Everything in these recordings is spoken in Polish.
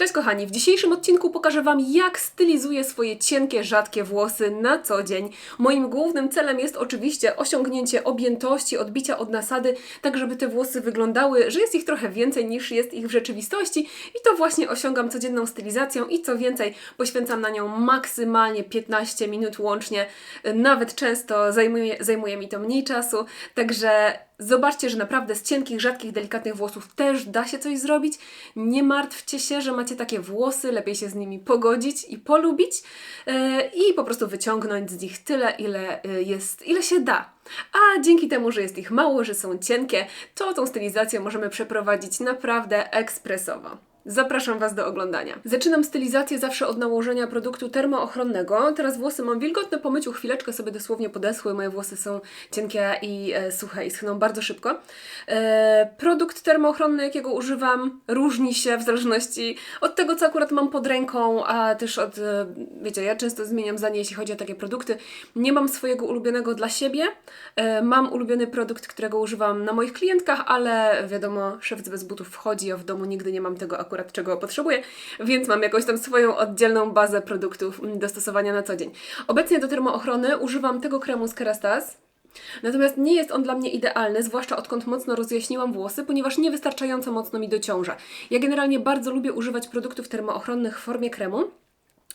Cześć kochani, w dzisiejszym odcinku pokażę Wam jak stylizuję swoje cienkie, rzadkie włosy na co dzień. Moim głównym celem jest oczywiście osiągnięcie objętości, odbicia od nasady, tak żeby te włosy wyglądały, że jest ich trochę więcej niż jest ich w rzeczywistości. I to właśnie osiągam codzienną stylizacją i co więcej poświęcam na nią maksymalnie 15 minut łącznie, nawet często zajmuje, zajmuje mi to mniej czasu, także Zobaczcie, że naprawdę z cienkich, rzadkich, delikatnych włosów też da się coś zrobić. Nie martwcie się, że macie takie włosy, lepiej się z nimi pogodzić i polubić yy, i po prostu wyciągnąć z nich tyle, ile yy, jest, ile się da. A dzięki temu, że jest ich mało, że są cienkie, to tą stylizację możemy przeprowadzić naprawdę ekspresowo. Zapraszam Was do oglądania. Zaczynam stylizację zawsze od nałożenia produktu termoochronnego. Teraz włosy mam wilgotne, po myciu chwileczkę sobie dosłownie podeschły. Moje włosy są cienkie i e, suche i schną bardzo szybko. E, produkt termoochronny, jakiego używam, różni się w zależności od tego, co akurat mam pod ręką, a też od, e, wiecie, ja często zmieniam zdanie, jeśli chodzi o takie produkty. Nie mam swojego ulubionego dla siebie. E, mam ulubiony produkt, którego używam na moich klientkach, ale wiadomo, szef bez butów wchodzi, a w domu nigdy nie mam tego akurat akurat czego potrzebuję, więc mam jakąś tam swoją oddzielną bazę produktów do stosowania na co dzień. Obecnie do termoochrony używam tego kremu z Kerastase. Natomiast nie jest on dla mnie idealny, zwłaszcza odkąd mocno rozjaśniłam włosy, ponieważ niewystarczająco mocno mi dociąża. Ja generalnie bardzo lubię używać produktów termoochronnych w formie kremu.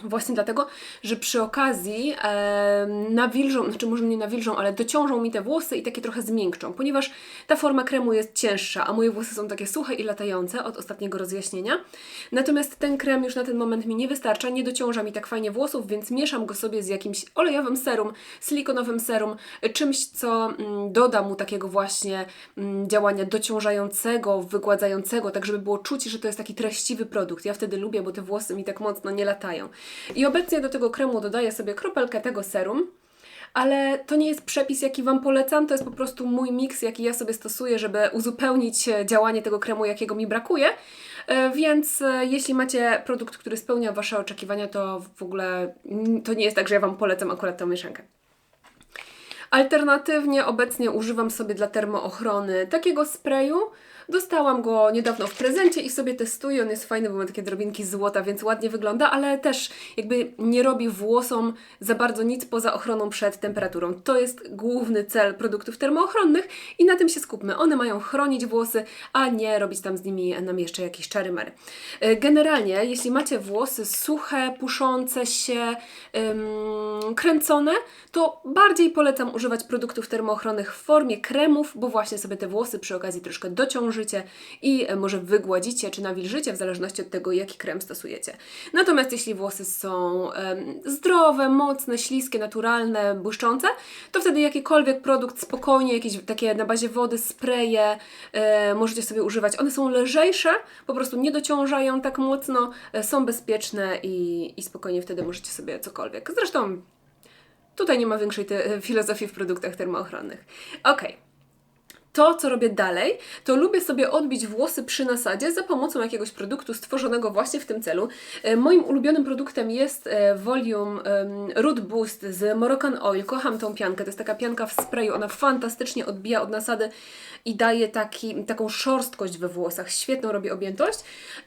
Właśnie dlatego, że przy okazji e, nawilżą, znaczy może nie nawilżą, ale dociążą mi te włosy i takie trochę zmiękczą, ponieważ ta forma kremu jest cięższa, a moje włosy są takie suche i latające od ostatniego rozjaśnienia. Natomiast ten krem już na ten moment mi nie wystarcza, nie dociąża mi tak fajnie włosów, więc mieszam go sobie z jakimś olejowym serum, silikonowym serum, czymś, co mm, doda mu takiego właśnie mm, działania dociążającego, wygładzającego, tak żeby było czuć, że to jest taki treściwy produkt. Ja wtedy lubię, bo te włosy mi tak mocno nie latają. I obecnie do tego kremu dodaję sobie kropelkę tego serum. Ale to nie jest przepis, jaki Wam polecam, to jest po prostu mój miks, jaki ja sobie stosuję, żeby uzupełnić e, działanie tego kremu, jakiego mi brakuje. E, więc e, jeśli macie produkt, który spełnia Wasze oczekiwania, to w ogóle to nie jest tak, że ja Wam polecam akurat tę mieszankę. Alternatywnie obecnie używam sobie dla termoochrony takiego sprayu, Dostałam go niedawno w prezencie i sobie testuję. On jest fajny, bo ma takie drobinki złota, więc ładnie wygląda, ale też jakby nie robi włosom za bardzo nic poza ochroną przed temperaturą. To jest główny cel produktów termoochronnych i na tym się skupmy. One mają chronić włosy, a nie robić tam z nimi nam jeszcze jakieś czary mary. E, generalnie, jeśli macie włosy suche, puszące się, kręcone, to bardziej polecam używać produktów termoochronnych w formie kremów, bo właśnie sobie te włosy przy okazji troszkę dociążą życie i e, może wygładzicie czy nawilżycie, w zależności od tego, jaki krem stosujecie. Natomiast jeśli włosy są um, zdrowe, mocne, śliskie, naturalne, błyszczące, to wtedy jakikolwiek produkt spokojnie, jakieś takie na bazie wody, spreje e, możecie sobie używać. One są lżejsze, po prostu nie dociążają tak mocno, e, są bezpieczne i, i spokojnie wtedy możecie sobie cokolwiek. Zresztą Tutaj nie ma większej filozofii w produktach termoochronnych. Ok. To, co robię dalej, to lubię sobie odbić włosy przy nasadzie za pomocą jakiegoś produktu stworzonego właśnie w tym celu. E, moim ulubionym produktem jest e, Volume Root Boost z Moroccan Oil. Kocham tą piankę. To jest taka pianka w sprayu. Ona fantastycznie odbija od nasady i daje taki, taką szorstkość we włosach. Świetną robi objętość.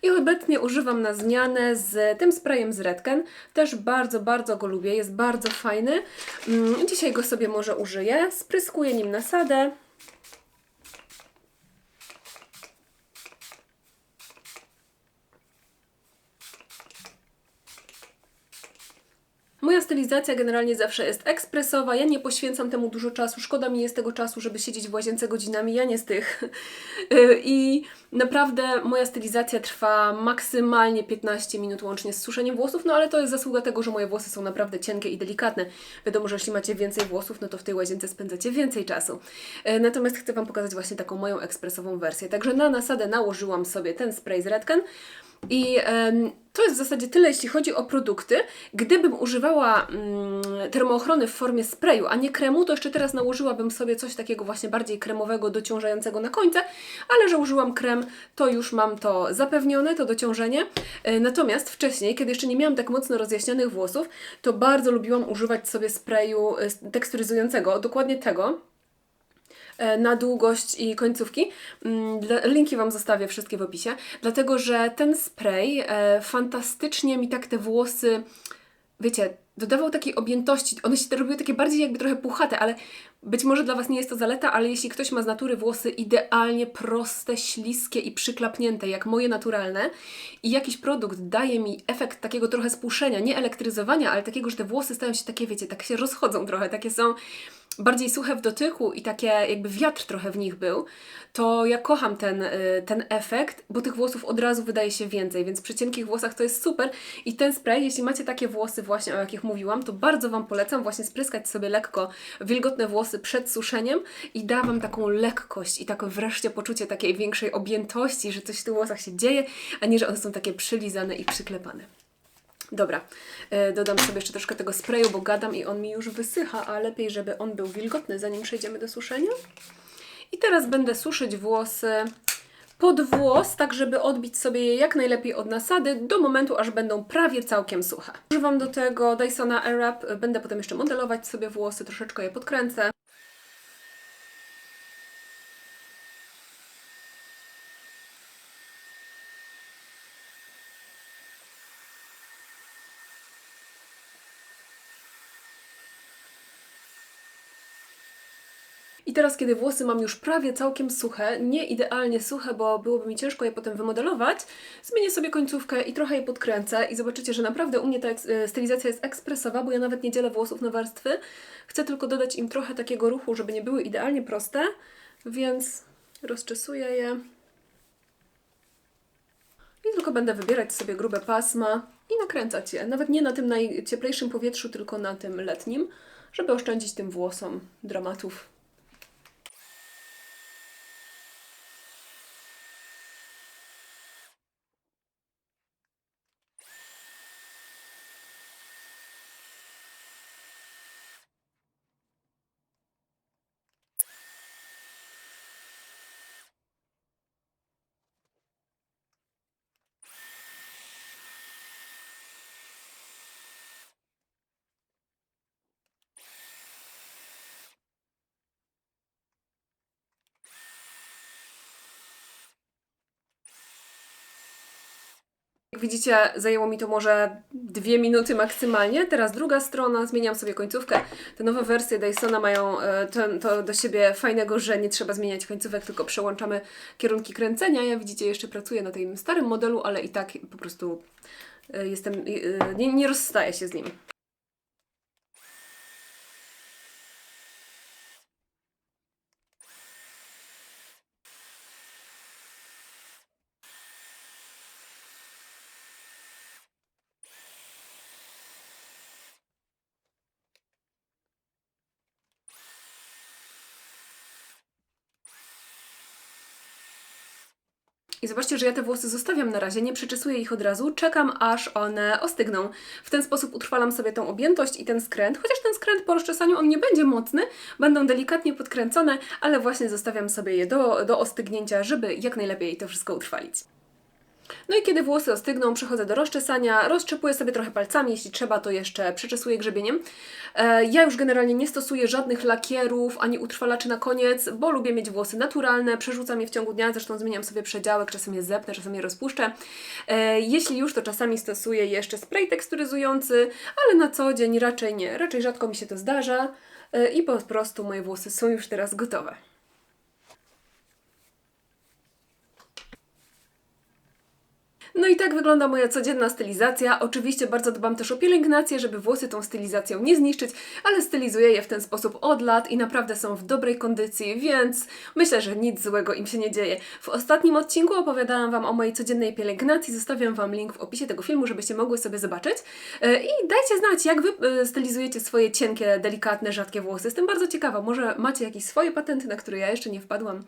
I obecnie używam na zmianę z tym sprayem z Redken. Też bardzo, bardzo go lubię. Jest bardzo fajny. Mm, dzisiaj go sobie może użyję. Spryskuję nim nasadę. Moja stylizacja generalnie zawsze jest ekspresowa, ja nie poświęcam temu dużo czasu, szkoda mi jest tego czasu, żeby siedzieć w łazience godzinami, ja nie z tych. I naprawdę moja stylizacja trwa maksymalnie 15 minut łącznie z suszeniem włosów, no ale to jest zasługa tego, że moje włosy są naprawdę cienkie i delikatne. Wiadomo, że jeśli macie więcej włosów, no to w tej łazience spędzacie więcej czasu. E, natomiast chcę Wam pokazać właśnie taką moją ekspresową wersję. Także na nasadę nałożyłam sobie ten spray z Redken. I to jest w zasadzie tyle, jeśli chodzi o produkty. Gdybym używała um, termoochrony w formie sprayu, a nie kremu, to jeszcze teraz nałożyłabym sobie coś takiego właśnie bardziej kremowego, dociążającego na końce, ale że użyłam krem, to już mam to zapewnione, to dociążenie. E, natomiast wcześniej, kiedy jeszcze nie miałam tak mocno rozjaśnionych włosów, to bardzo lubiłam używać sobie sprayu e, teksturyzującego, dokładnie tego na długość i końcówki. Mm, Linki Wam zostawię wszystkie w opisie, dlatego że ten spray e, fantastycznie mi tak te włosy, wiecie, dodawał takiej objętości. One się robiły takie bardziej jakby trochę puchate, ale być może dla Was nie jest to zaleta, ale jeśli ktoś ma z natury włosy idealnie proste, śliskie i przyklapnięte, jak moje naturalne, i jakiś produkt daje mi efekt takiego trochę spuszczenia, nie elektryzowania, ale takiego, że te włosy stają się takie, wiecie, tak się rozchodzą trochę, takie są bardziej suche w dotyku i takie jakby wiatr trochę w nich był, to ja kocham ten, y, ten efekt, bo tych włosów od razu wydaje się więcej, więc przy cienkich włosach to jest super i ten spray, jeśli macie takie włosy właśnie, o jakich mówiłam, to bardzo Wam polecam właśnie spryskać sobie lekko wilgotne włosy przed suszeniem i da Wam taką lekkość i takie wreszcie poczucie takiej większej objętości, że coś w tych włosach się dzieje, a nie, że one są takie przylizane i przyklepane. Dobra, e, dodam sobie jeszcze troszkę tego sprayu, bo gadam i on mi już wysycha, a lepiej, żeby on był wilgotny, zanim przejdziemy do suszenia. I teraz będę suszyć włosy pod włos, tak żeby odbić sobie je jak najlepiej od nasady, do momentu, aż będą prawie całkiem suche. Używam do tego Dysona Airwrap, będę potem jeszcze modelować sobie włosy, troszeczkę je podkręcę. I teraz, kiedy włosy mam już prawie całkiem suche, nie idealnie suche, bo byłoby mi ciężko je potem wymodelować, zmienię sobie końcówkę i trochę je podkręcę i zobaczycie, że naprawdę u mnie ta stylizacja jest ekspresowa, bo ja nawet nie dzielę włosów na warstwy. Chcę tylko dodać im trochę takiego ruchu, żeby nie były idealnie proste, więc rozczesuję je. I tylko będę wybierać sobie grube pasma i nakręcać je. Nawet nie na tym najcieplejszym powietrzu, tylko na tym letnim, żeby oszczędzić tym włosom dramatów. Widzicie, zajęło mi to może dwie minuty maksymalnie. Teraz druga strona, zmieniam sobie końcówkę. Te nowe wersje Dysona mają e, to, to do siebie fajnego, że nie trzeba zmieniać końcówek, tylko przełączamy kierunki kręcenia. Ja widzicie, jeszcze pracuję na tym starym modelu, ale i tak po prostu e, jestem, e, nie, nie rozstaję się z nim. I zobaczcie, że ja te włosy zostawiam na razie, nie przyczesuję ich od razu, czekam aż one ostygną. W ten sposób utrwalam sobie tą objętość i ten skręt, chociaż ten skręt po rozczesaniu on nie będzie mocny, będą delikatnie podkręcone, ale właśnie zostawiam sobie je do, do ostygnięcia, żeby jak najlepiej to wszystko utrwalić. No i kiedy włosy ostygną, przechodzę do rozczesania, rozczepuję sobie trochę palcami, jeśli trzeba, to jeszcze przeczesuję grzebieniem. E, ja już generalnie nie stosuję żadnych lakierów ani utrwalaczy na koniec, bo lubię mieć włosy naturalne, przerzucam je w ciągu dnia, zresztą zmieniam sobie przedziałek, czasem je zepnę, czasem je rozpuszczę. E, jeśli już, to czasami stosuję jeszcze spray teksturyzujący, ale na co dzień raczej nie, raczej rzadko mi się to zdarza e, i po prostu moje włosy są już teraz gotowe. No i tak wygląda moja codzienna stylizacja. Oczywiście bardzo dbam też o pielęgnację, żeby włosy tą stylizacją nie zniszczyć, ale stylizuję je w ten sposób od lat i naprawdę są w dobrej kondycji, więc myślę, że nic złego im się nie dzieje. W ostatnim odcinku opowiadałam Wam o mojej codziennej pielęgnacji. Zostawiam Wam link w opisie tego filmu, żebyście mogły sobie zobaczyć. E, I dajcie znać, jak Wy e, stylizujecie swoje cienkie, delikatne, rzadkie włosy. Jestem bardzo ciekawa. Może macie jakieś swoje patenty, na które ja jeszcze nie wpadłam.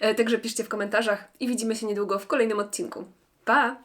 E, Także piszcie w komentarzach i widzimy się niedługo w kolejnym odcinku. Pa!